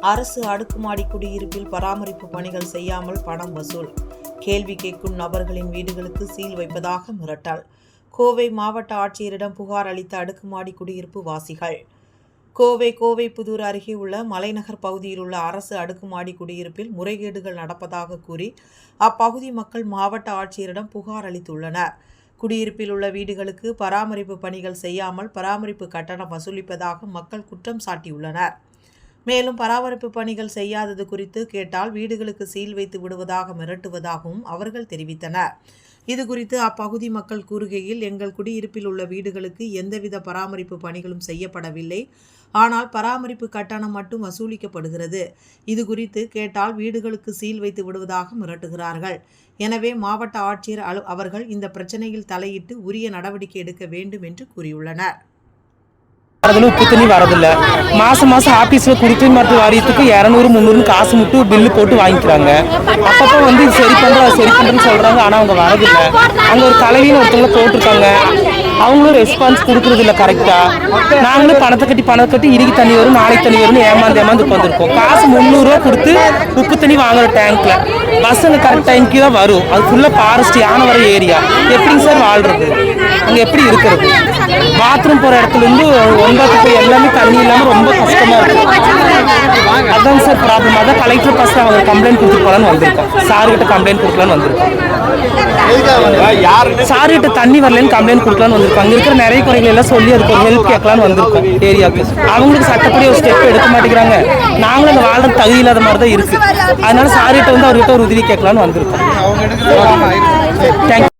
அரசு அடுக்குமாடி குடியிருப்பில் பராமரிப்பு பணிகள் செய்யாமல் பணம் வசூல். கேள்வி கேட்கும் நபர்களின் வீடுகளுக்கு சீல் வைப்பதாக மிரட்டல். கோவை மாவட்ட ஆட்சியரிடம் புகார் அளித்த அடுக்குமாடி குடியிருப்பு வாசிகள். கோவை கோவை புதூர் அருகே உள்ள மலைநகர் பகுதியில் உள்ள அரசு அடுக்குமாடி குடியிருப்பில் முறைகேடுகள் நடப்பதாக கூறி அப்பகுதி மக்கள் மாவட்ட ஆட்சியரிடம் புகார் அளித்துள்ளனர். குடியிருப்பில் உள்ள வீடுகளுக்கு பராமரிப்பு பணிகள் செய்யாமல் பராமரிப்பு கட்டணம் வசூலிப்பதாக மக்கள் குற்றம் சாட்டியுள்ளனர். மேலும் பராமரிப்பு பணிகள் செய்யாதது குறித்து கேட்டால் வீடுகளுக்கு சீல் வைத்து விடுவதாக மிரட்டுவதாகவும் அவர்கள் தெரிவித்தனர். இது குறித்து அப்பகுதி மக்கள் கூறுகையில் எங்கள் குடியிருப்பில் உள்ள வீடுகளுக்கு எந்தவித பராமரிப்பு பணிகளும் செய்யப்படவில்லை. ஆனால் பராமரிப்பு கட்டணம் மட்டும் வசூலிக்கப்படுகிறது. இது குறித்து கேட்டால் வீடுகளுக்கு சீல் வைத்து விடுவதாக மிரட்டுகிறார்கள். எனவே மாவட்ட ஆட்சியர் அலு அவர்கள் இந்த பிரச்சனையில் தலையிட்டு உரிய நடவடிக்கை எடுக்க வேண்டும் என்று கூறியுள்ளனர். வரதில்ல உப்பு தண்ணி வரதில்ல. மாசம் மாசம் ஆபீஸ்ல குடிநீர் மருத்துவ வாரியத்துக்கு இரநூறு முந்நூறு காசு மட்டும் பில்லு போட்டு வாங்கிக்கிறாங்க. அப்பப்போ வந்து இது சரி பண்றோம் சரி பண்றேன்னு சொல்றாங்க ஆனா அவங்க வரதில்ல. அங்க ஒரு தலைவின்னு ஒருத்தவங்கள போட்டிருக்காங்க. அவங்களும் ரெஸ்பான்ஸ் கொடுக்கறது இல்லை கரெக்டா நாங்களும் பணத்தை கட்டி பணத்தை கட்டி இறுகி தண்ணி வரும் நாளைக்கு தண்ணி வரும்னு ஏமாந்து ஏமாந்து உட்காந்துருக்கோம். காசு முந்நூறுரூவா கொடுத்து உப்பு தண்ணி வாங்குற டேங்க்ல பஸ் அங்கே கரெக்ட் டைம்க்கு தான் வரும். அது ஃபுல்லாக ஃபாரஸ்ட் யானை வர ஏரியா எப்படிங்க சார் வாழ்றது? அங்கே எப்படி இருக்கிறது? பாத்ரூம் போகிற இடத்துல இருந்து ஒன்றாவது போய் எல்லாமே தண்ணி இல்லாமல் ரொம்ப கஷ்டமா இருக்கும் அதான் சார் ப்ராப்ளம் அதான் கலெக்டர் ஃபர்ஸ்ட் அவங்க கம்ப்ளைண்ட் கொடுத்து போகலான்னு வந்திருக்கோம். சார்கிட்ட கம்ப்ளைண்ட் கொடுக்கலான்னு வந்திருக்கோம். சார்கிட்ட தண்ணி வரலன்னு கம்ப்ளைண்ட் கொடுக்கலான்னு வந்திருக்கோம். அங்கே இருக்கிற நிறைய குறைகள் எல்லாம் சொல்லி அதுக்கு ஒரு ஹெல்ப் கேட்கலான்னு வந்திருக்கோம் ஏரியாவுக்கு. அவங்களுக்கு சட்டப்படி ஒரு ஸ்டெப் எடுக்க மாட்டேங்கிறாங்க. நாங்களும் அந்த வாழ்ற தகுதி இல்லாத மாதிரி தான் இருக்கு. அதனால சார்கிட்ட வந்து அவர்கிட்ட ஒரு உதவி கேட்கலான்னு வந்திருக்கோம். தேங்க்யூ